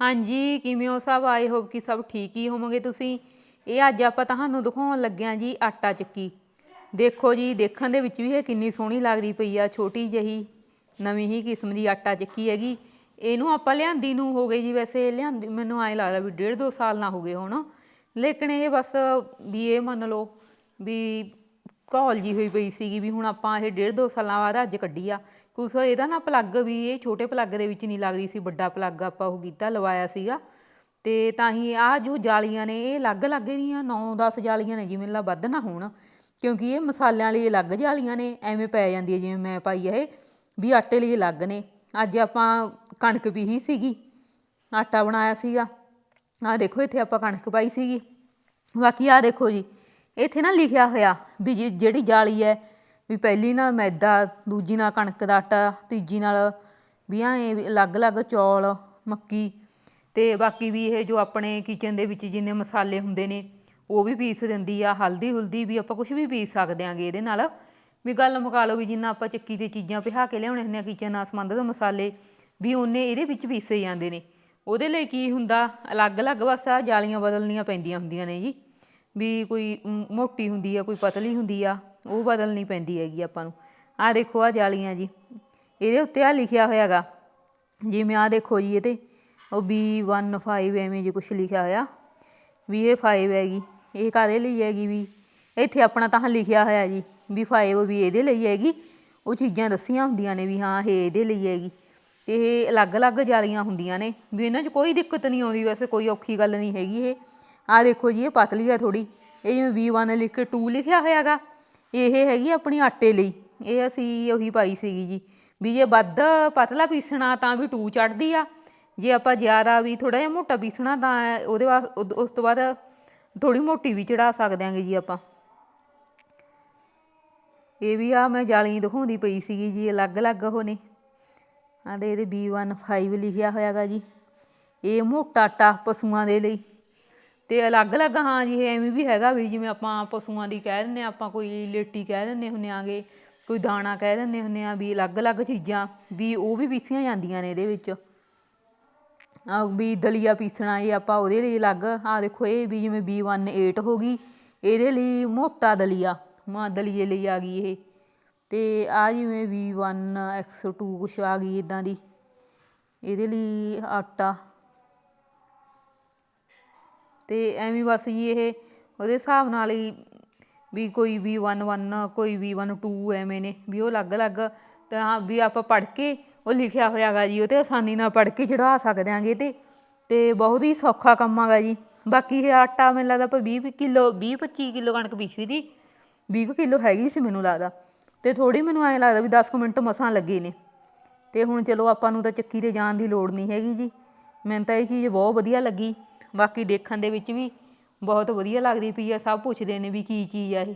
ਹਾਂਜੀ, ਕਿਵੇਂ ਹੋ ਸਭ? ਆਈ ਹੋਪ ਕਿ ਸਭ ਠੀਕ ਹੀ ਹੋਵੋਗੇ ਤੁਸੀਂ। ਇਹ ਅੱਜ ਆਪਾਂ ਤੁਹਾਨੂੰ ਦਿਖਾਉਣ ਲੱਗਿਆ ਜੀ ਆਟਾ ਚੱਕੀ। ਦੇਖੋ ਜੀ, ਦੇਖਣ ਦੇ ਵਿੱਚ ਵੀ ਇਹ ਕਿੰਨੀ ਸੋਹਣੀ ਲੱਗਦੀ ਪਈ ਆ, ਛੋਟੀ ਜਿਹੀ, ਨਵੀਂ ਹੀ ਕਿਸਮ ਦੀ ਆਟਾ ਚੱਕੀ ਹੈਗੀ। ਇਹਨੂੰ ਆਪਾਂ ਲਿਆਂਦੀ ਨੂੰ ਹੋ ਗਈ ਜੀ, ਵੈਸੇ ਲਿਆਂਦੀ, ਮੈਨੂੰ ਐਂ ਲੱਗਦਾ ਵੀ ਡੇਢ ਦੋ ਸਾਲ ਨਾ ਹੋ ਗਏ ਹੁਣ। ਲੇਕਿਨ ਇਹ ਬਸ ਵੀ ਇਹ ਮੰਨ ਲਓ ਵੀ ਘੋਲ ਜੀ ਹੋਈ ਪਈ ਸੀਗੀ ਵੀ ਹੁਣ ਆਪਾਂ ਇਹ ਡੇਢ ਦੋ ਸਾਲਾਂ ਬਾਅਦ ਅੱਜ ਕੱਢੀ ਆ। ਕੁਛ ਇਹਦਾ ਨਾ ਪਲੱਗ ਵੀ, ਇਹ ਛੋਟੇ ਪਲੱਗ ਦੇ ਵਿੱਚ ਨਹੀਂ ਲੱਗਦੀ ਸੀ, ਵੱਡਾ ਪਲੱਗ ਆਪਾਂ ਉਹ ਕੀਤਾ, ਲਵਾਇਆ ਸੀਗਾ। ਤੇ ਤਾਂ ਹੀ ਆ ਜੋ ਜਾਲੀਆਂ ਨੇ, ਇਹ ਅਲੱਗ-ਅਲੱਗ ਦੀਆਂ 9-10 ਜਾਲੀਆਂ ਨੇ, ਜਿਵੇਂ ਲਾ ਵੱਧ ਨਾ ਹੋਣ। ਕਿਉਂਕਿ ਇਹ ਮਸਾਲਿਆਂ ਲਈ ਅਲੱਗ ਜਾਲੀਆਂ ਨੇ, ਐਵੇਂ ਪੈ ਜਾਂਦੀ ਹੈ ਜਿਵੇਂ ਮੈਂ ਪਾਈ ਹੈ ਇਹ, ਵੀ ਆਟੇ ਲਈ ਅਲੱਗ ਨੇ। ਅੱਜ ਆਪਾਂ ਕਣਕ ਪੀਹੀ ਸੀਗੀ, ਆਟਾ ਬਣਾਇਆ ਸੀਗਾ। ਆ ਦੇਖੋ, ਇੱਥੇ ਆਪਾਂ ਕਣਕ ਪਾਈ ਸੀਗੀ। ਬਾਕੀ ਆ ਦੇਖੋ ਜੀ ਇੱਥੇ ਨਾ ਲਿਖਿਆ ਹੋਇਆ ਵੀ ਜੀ- ਜਿਹੜੀ ਜਾਲੀ ਹੈ ਵੀ ਪਹਿਲੀ ਨਾਲ ਮੈਦਾ, ਦੂਜੀ ਨਾਲ ਕਣਕ ਦਾ ਆਟਾ, ਤੀਜੀ ਨਾਲ ਵੀ ਐਂ ਵੀ ਅਲੱਗ-ਅਲੱਗ ਚੌਲ, ਮੱਕੀ ਤੇ ਬਾਕੀ ਵੀ ਇਹ ਜੋ ਆਪਣੇ ਕਿਚਨ ਦੇ ਵਿੱਚ ਜਿੰਨੇ ਮਸਾਲੇ ਹੁੰਦੇ ਨੇ, ਉਹ ਵੀ ਪੀਸ ਦਿੰਦੀ ਆ, ਹਲਦੀ ਹੁਲਦੀ ਵੀ ਆਪਾਂ ਕੁਝ ਵੀ ਪੀਸ ਸਕਦੇ ਆਂਗੇ ਇਹਦੇ ਨਾਲ। ਵੀ ਗੱਲ ਮੁਕਾ ਲਓ ਵੀ ਜਿੰਨਾ ਆਪਾਂ ਚੱਕੀ ਤੇ ਚੀਜ਼ਾਂ ਪਿਹਾ ਕੇ ਲਿਆਉਣੇ ਹੁੰਦੇ ਆ ਕਿਚਨ ਨਾਲ ਸੰਬੰਧਿਤ ਮਸਾਲੇ, ਵੀ ਉਹਨੇ ਇਹਦੇ ਵਿੱਚ ਪੀਸੇ ਜਾਂਦੇ ਨੇ। ਉਹਦੇ ਲਈ ਕੀ ਹੁੰਦਾ ਅਲੱਗ-ਅਲੱਗ ਬਸ ਆਹ ਜਾਲੀਆਂ ਬਦਲਣੀਆਂ ਪੈਂਦੀਆਂ ਹੁੰਦੀਆਂ ਨੇ ਜੀ। ਵੀ ਕੋਈ ਮ, ਮੋਟੀ ਹੁੰਦੀ ਆ ਕੋਈ ਪਤਲੀ ਹੁੰਦੀ ਆ ਉਹ ਬਦਲਣੀ ਪੈਂਦੀ ਹੈਗੀ ਆਪਾਂ ਨੂੰ। ਆਹ ਦੇਖੋ ਆ ਜਾਲੀਆਂ ਜੀ। ਇਹਦੇ ਉੱਤੇ ਆ ਲਿਖਿਆ ਹੋਇਆਗਾ। ਜਿਵੇਂ ਆ ਦੇਖੋ ਜੀ ਇਹਤੇ ਉਹ B15 ਐਵੇਂ ਜੀ ਕੁਝ ਲਿਖਿਆ ਹੋਇਆ। ਵੀ ਇਹ 5 ਹੈਗੀ। ਇਹ ਕਾਦੇ ਲਈ ਹੈਗੀ ਵੀ? ਇੱਥੇ ਆਪਣਾ ਤਾਂ ਲਿਖਿਆ ਹੋਇਆ ਜੀ। ਵੀ 5 ਵੀ ਇਹਦੇ ਲਈ ਹੈਗੀ। ਉਹ ਚੀਜ਼ਾਂ ਦੱਸੀਆਂ ਹੁੰਦੀਆਂ ਨੇ ਵੀ ਹਾਂ ਇਹ ਇਹਦੇ ਲਈ ਹੈਗੀ। ਇਹ ਅਲੱਗ-ਅਲੱਗ ਜਾਲੀਆਂ ਹੁੰਦੀਆਂ ਨੇ। ਵੀ ਇਹਨਾਂ 'ਚ ਕੋਈ ਦਿੱਕਤ ਨਹੀਂ ਆਉਂਦੀ ਵੈਸੇ ਕੋਈ ਔਖੀ ਗੱਲ ਨਹੀਂ ਹੈਗੀ ਇਹ। ਆਹ ਦੇਖੋ ਜੀ, ਇਹ ਪਤਲੀ ਆ ਥੋੜੀ ਇਹ ਜਿਵੇਂ V1 ਲਿਖ ਕੇ 2 ਲਿਖਿਆ ਹੋਇਆਗਾ, ਇਹ ਹੈਗੀ ਆਪਣੀ ਆਟੇ ਲਈ। ਇਹ ਅਸੀਂ ਉਹੀ ਪਾਈ ਸੀਗੀ ਜੀ। ਵੀ ਜੇ ਵੱਧ ਪਤਲਾ ਪੀਸਣਾ ਤਾਂ ਵੀ 2 ਚੜਦੀ ਆ। ਜੇ ਆਪਾਂ ਜ਼ਿਆਦਾ ਵੀ ਥੋੜਾ ਜਿਹਾ ਮੋਟਾ ਪੀਸਣਾ ਤਾਂ ਉਹਦੇ ਬਾਅਦ ਉਸ ਤੋਂ ਬਾਅਦ ਥੋੜੀ ਮੋਟੀ ਵੀ ਚੜਾ ਸਕਦੇ ਆਂਗੇ ਜੀ ਆਪਾਂ। ਇਹ ਵੀ ਆ ਮੈਂ ਜਾਲੀ ਦਿਖਾਉਂਦੀ ਪਈ ਸੀਗੀ ਜੀ, ਅਲੱਗ-ਅਲੱਗ ਉਹ ਨੇ ਆਹ ਦੇ ਇਹਦੇ B15 ਲਿਖਿਆ ਹੋਇਆਗਾ ਜੀ। ਇਹ ਮੋਟਾ ਆਟਾ ਪਸ਼ੂਆਂ ਦੇ ਲਈ। ਤੇ ਅਲੱਗ-ਅਲੱਗ, ਹਾਂ ਜੀ, ਇਹ ਐਵੇਂ ਵੀ ਹੈਗਾ ਵੀ ਜਿਵੇਂ ਆਪਾਂ ਪਸ਼ੂਆਂ ਦੀ ਕਹਿ ਦਿੰਨੇ ਆਪਾਂ ਕੋਈ ਲੇਟੀ ਕਹਿ ਦਿੰਨੇ ਹੁੰਨੇ ਆਂਗੇ ਕੋਈ ਦਾਣਾ ਕਹਿ ਦਿੰਨੇ ਹੁੰਨੇ ਆ ਵੀ ਅਲੱਗ-ਅਲੱਗ ਚੀਜ਼ਾਂ, ਵੀ ਉਹ ਵੀ ਪੀਸੀਆਂ ਜਾਂਦੀਆਂ ਨੇ ਇਹਦੇ ਵਿੱਚ। ਆ ਵੀ ਦਲੀਆ ਪੀਸਣਾ ਜੇ ਆਪਾਂ ਉਹਦੇ ਲਈ ਅਲੱਗ ਆ ਦੇਖੋ ਇਹ ਵੀ ਜਿਵੇਂ B18 ਹੋ ਗਈ, ਇਹਦੇ ਲਈ ਮੋਟਾ ਦਲੀਆ, ਮਾ ਦਲੀਏ ਲਈ ਆ ਗਈ ਇਹ। ਤੇ ਆ ਜਿਵੇਂ V1 X2 ਕੁਛ ਆ ਗਈ ਇਦਾਂ ਦੀ, ਇਹਦੇ ਲਈ ਆਟਾ। ਅਤੇ ਐਵੇਂ ਬਸ ਜੀ ਇਹ ਉਹਦੇ ਹਿਸਾਬ ਨਾਲ ਹੀ ਵੀ ਕੋਈ V11 ਕੋਈ V12 ਐਵੇਂ ਨੇ, ਵੀ ਉਹ ਅਲੱਗ-ਅਲੱਗ ਤਾਂ ਵੀ ਆਪਾਂ ਪੜ੍ਹ ਕੇ ਉਹ ਲਿਖਿਆ ਹੋਇਆ ਗਾ ਜੀ, ਉਹ ਤੇ ਆਸਾਨੀ ਨਾਲ ਪੜ੍ਹ ਕੇ ਚੜ੍ਹਾ ਸਕਦੇ ਆਂਗੇ ਤੇ ਤੇ ਬਹੁਤ ਹੀ ਸੌਖਾ ਕੰਮ ਆਗਾ ਜੀ। ਬਾਕੀ ਇਹ ਆਟਾ ਮੈਨੂੰ ਲੱਗਦਾ ਆਪਾਂ 20 ਕਿਲੋ, ਵੀਹ ਪੱਚੀ ਕਿਲੋ ਕਣਕ ਪੀਸੀ ਦੀ 20 ਕਿਲੋ ਹੈਗੀ ਸੀ ਮੈਨੂੰ ਲੱਗਦਾ। ਅਤੇ ਥੋੜ੍ਹੀ ਮੈਨੂੰ ਐਂ ਲੱਗਦਾ ਵੀ ਦਸ ਕੁ ਮਿੰਟ ਮਸਾਂ ਲੱਗੇ ਨੇ। ਅਤੇ ਹੁਣ ਚਲੋ ਆਪਾਂ ਨੂੰ ਤਾਂ ਚੱਕੀ ਤੇ ਜਾਣ ਦੀ ਲੋੜ ਨਹੀਂ ਹੈਗੀ ਜੀ। ਮੈਨੂੰ ਤਾਂ ਇਹ ਚੀਜ਼ ਬਹੁਤ ਵਧੀਆ ਲੱਗੀ। ਬਾਕੀ ਦੇਖਣ ਦੇ ਵਿੱਚ ਵੀ ਬਹੁਤ ਵਧੀਆ ਲੱਗਦੀ ਪਈ ਆ, ਸਭ ਪੁੱਛਦੇ ਨੇ ਵੀ ਕੀ ਚੀਜ਼ ਆ ਇਹ।